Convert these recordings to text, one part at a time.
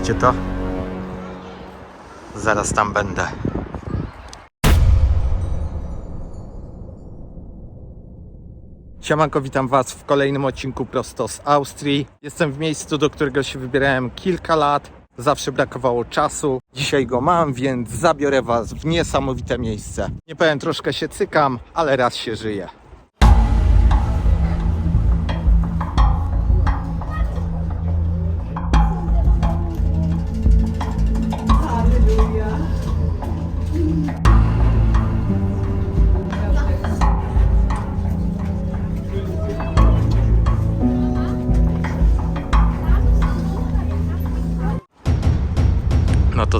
Widzicie to? Zaraz tam będę. Siemanko, witam Was w kolejnym odcinku prosto z Austrii. Jestem w miejscu, do którego się wybierałem kilka lat. Zawsze brakowało czasu. Dzisiaj go mam, więc zabiorę Was w niesamowite miejsce. Nie powiem, troszkę się cykam, ale raz się żyje.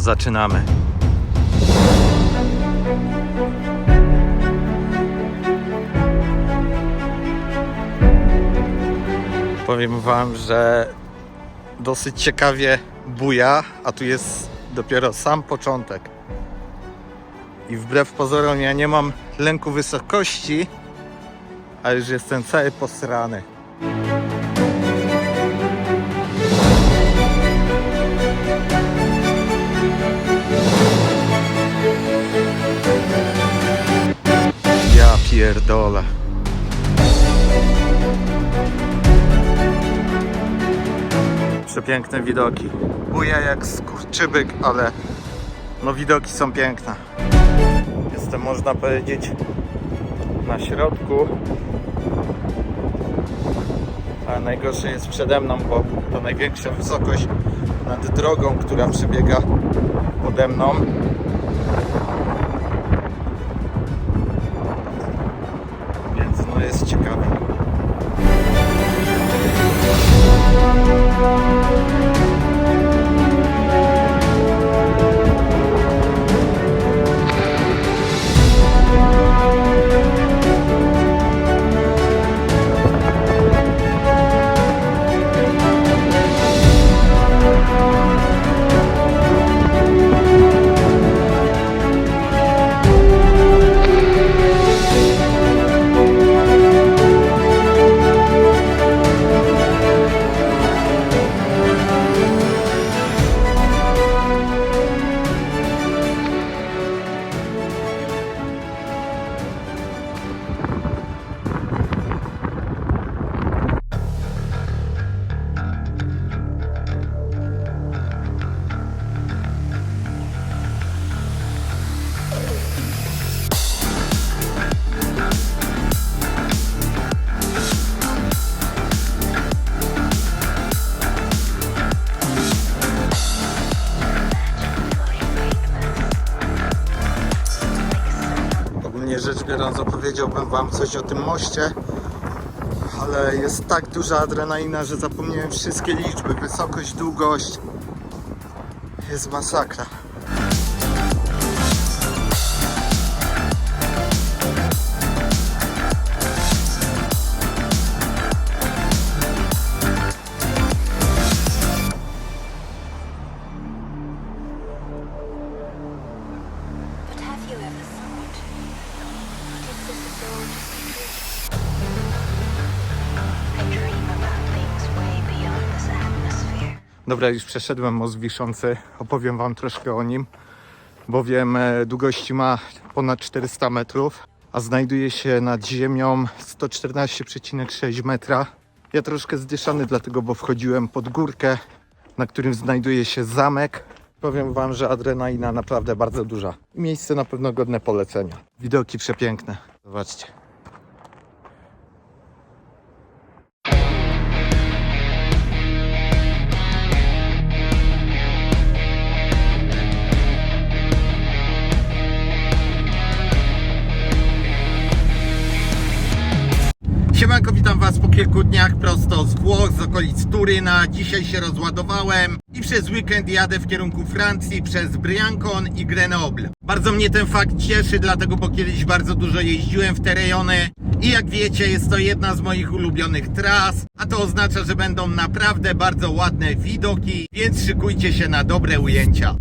Zaczynamy. Powiem Wam, że dosyć ciekawie buja, a tu jest dopiero sam początek. I wbrew pozorom ja nie mam lęku wysokości, a już jestem cały posrany. Pierdolę. Przepiękne widoki. Buja jak skurczybyk, ale no widoki są piękne. Jestem, można powiedzieć, na środku. A najgorsze jest przede mną, bo to największa wysokość nad drogą, która przebiega pode mną. Ogólnie rzecz biorąc opowiedziałbym wam coś o tym moście, ale jest tak duża adrenalina, że zapomniałem wszystkie liczby, wysokość, długość. Jest masakra. Dobra, już przeszedłem most wiszący. Opowiem Wam troszkę o nim, bowiem e, długości ma ponad 400 metrów, a znajduje się nad ziemią 114,6 metra. Ja troszkę zdyszany dlatego, bo wchodziłem pod górkę, na którym znajduje się zamek. Powiem Wam, że adrenalina naprawdę bardzo duża. Miejsce na pewno godne polecenia. Widoki przepiękne. Zobaczcie. Siemanko, witam Was po kilku dniach prosto z Włoch, z okolic Turyna. Dzisiaj się rozładowałem i przez weekend jadę w kierunku Francji przez Briancon i Grenoble. Bardzo mnie ten fakt cieszy, dlatego bo kiedyś bardzo dużo jeździłem w te rejony i jak wiecie jest to jedna z moich ulubionych tras, a to oznacza, że będą naprawdę bardzo ładne widoki, więc szykujcie się na dobre ujęcia.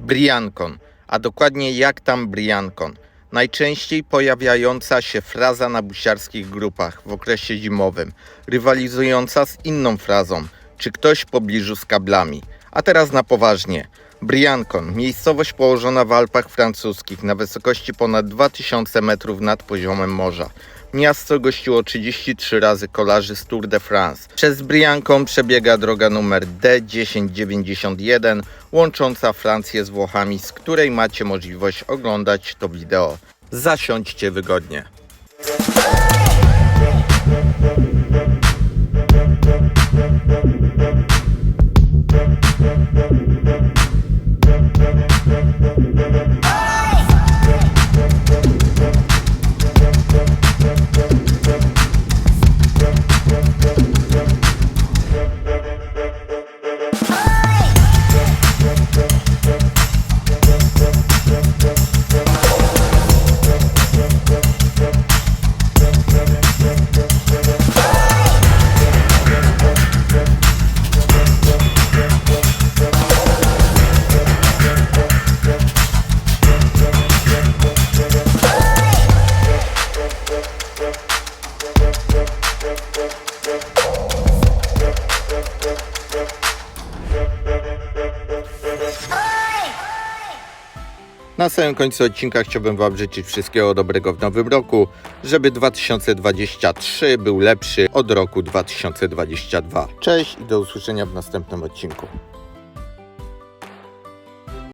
Briancon, a dokładnie jak tam Briancon. Najczęściej pojawiająca się fraza na busiarskich grupach w okresie zimowym, rywalizująca z inną frazą, czy ktoś w pobliżu z kablami. A teraz na poważnie. Briancon, miejscowość położona w Alpach francuskich na wysokości ponad 2000 metrów nad poziomem morza. Miasto gościło 33 razy kolarzy z Tour de France. Przez Briancon przebiega droga numer D1091 łącząca Francję z Włochami, z której macie możliwość oglądać to wideo. Zasiądźcie wygodnie. Na samym końcu odcinka chciałbym Wam życzyć wszystkiego dobrego w nowym roku, żeby 2023 był lepszy od roku 2022. Cześć i do usłyszenia w następnym odcinku.